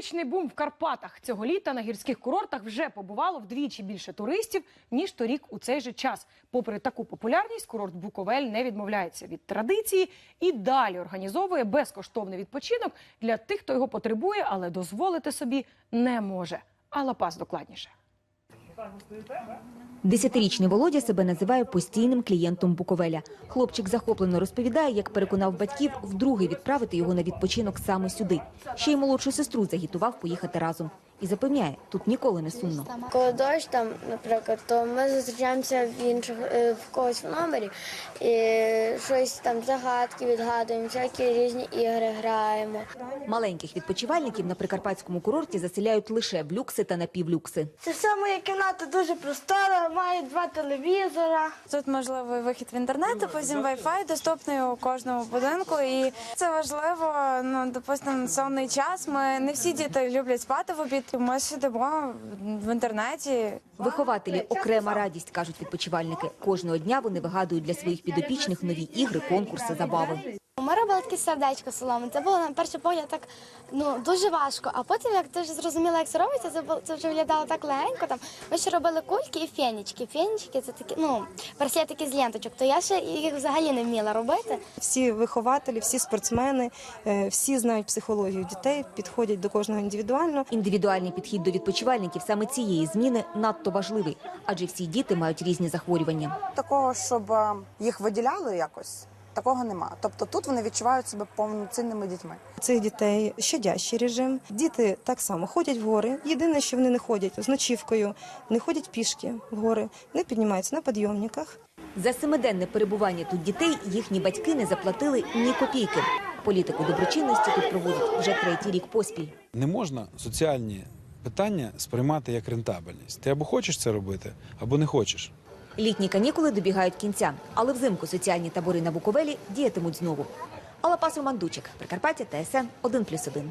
Туристичний бум в Карпатах цього літа на гірських курортах вже побувало вдвічі більше туристів ніж торік у цей же час. Попри таку популярність, курорт Буковель не відмовляється від традиції і далі організовує безкоштовний відпочинок для тих, хто його потребує, але дозволити собі не може. А Лапас докладніше. Десятирічний Володя себе називає постійним клієнтом Буковеля. Хлопчик захоплено розповідає, як переконав батьків вдруге відправити його на відпочинок саме сюди. Ще й молодшу сестру загітував поїхати разом. І запевняє, тут ніколи не сумно. Коли дощ там, наприклад, то ми зустрічаємося в інших е, в когось в номері і щось там загадки відгадуємо, всякі різні ігри граємо. Маленьких відпочивальників на прикарпатському курорті заселяють лише в люкси та напівлюкси. Це все моя кімната дуже простора, має два телевізора. Тут можливий вихід в інтернет, потім Wi-Fi доступний у кожному будинку. І це важливо. Ну, допустимо, сонний час. Ми не всі діти люблять спати в обід. Ми сидимо в інтернеті. Вихователі окрема радість, кажуть відпочивальники. Кожного дня вони вигадують для своїх підопічних нові ігри, конкурси, забави. Ми робили таке сердечко соломи. Це було на перший погляд так ну дуже важко. А потім, як ти вже зрозуміла, як це робиться, це було це вже виглядало так легенько. Там ми ще робили кульки і фенічки. Фенічки це такі, ну браслетики з ленточок. То я ще їх взагалі не вміла робити. Всі вихователі, всі спортсмени, е, всі знають психологію дітей, підходять до кожного індивідуально. Індивідуальний підхід до відпочивальників саме цієї зміни надто важливий, адже всі діти мають різні захворювання. такого, щоб е, їх виділяли якось, такого нема. Тобто тут вони відчувають себе повноцінними дітьми. Цих дітей щадящий режим. Діти так само ходять в гори. Єдине, що вони не ходять з ночівкою, не ходять пішки в гори, не піднімаються на підйомниках. За семиденне перебування тут дітей їхні батьки не заплатили ні копійки. Політику доброчинності тут проводять вже третій рік поспіль. Не можна соціальні питання сприймати як рентабельність. Ти або хочеш це робити, або не хочеш. Літні канікули добігають кінця, але взимку соціальні табори на Буковелі діятимуть знову. Алла Пасов Мандучик, Прикарпаття, ТСН 1+,1.